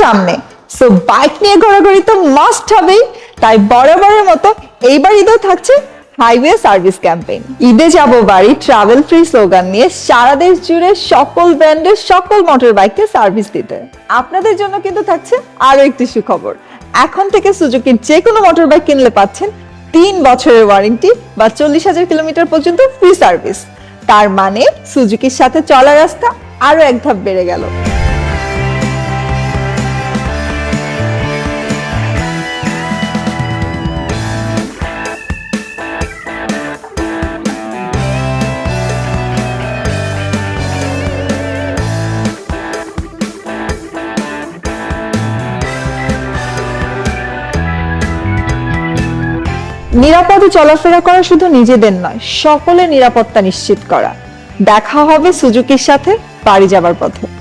সামনে। So bike নিয়ে ঘোরাঘুরি তো মাস্ট হবেই। তাই বরাবরের মতো এইবার ঈদেও থাকছে হাইওয়ে সার্ভিস ক্যাম্পেইন ঈদে যাব বাড়ি ট্রাভেল ফ্রি স্লোগান নিয়ে সারা দেশ জুড়ে সকল ব্র্যান্ডের সকল মোটর বাইককে সার্ভিস দিতে। আপনাদের জন্য কিন্তু থাকছে আরও একটি সুখবর। এখন থেকে সুজুকির যে কোনো মোটর বাইক কিনলে পাচ্ছেন তিন বছরের ওয়ারেন্টি বা চল্লিশ হাজার কিলোমিটার পর্যন্ত ফ্রি সার্ভিস তার মানে সুজুকির সাথে চলা রাস্তা আরও এক ধাপ বেড়ে গেল। নিরাপদে চলাফেরা করা শুধু নিজেদের নয় সকলে নিরাপত্তা নিশ্চিত করা। দেখা হবে সুজুকির সাথে, বাড়ি যাবার পথে।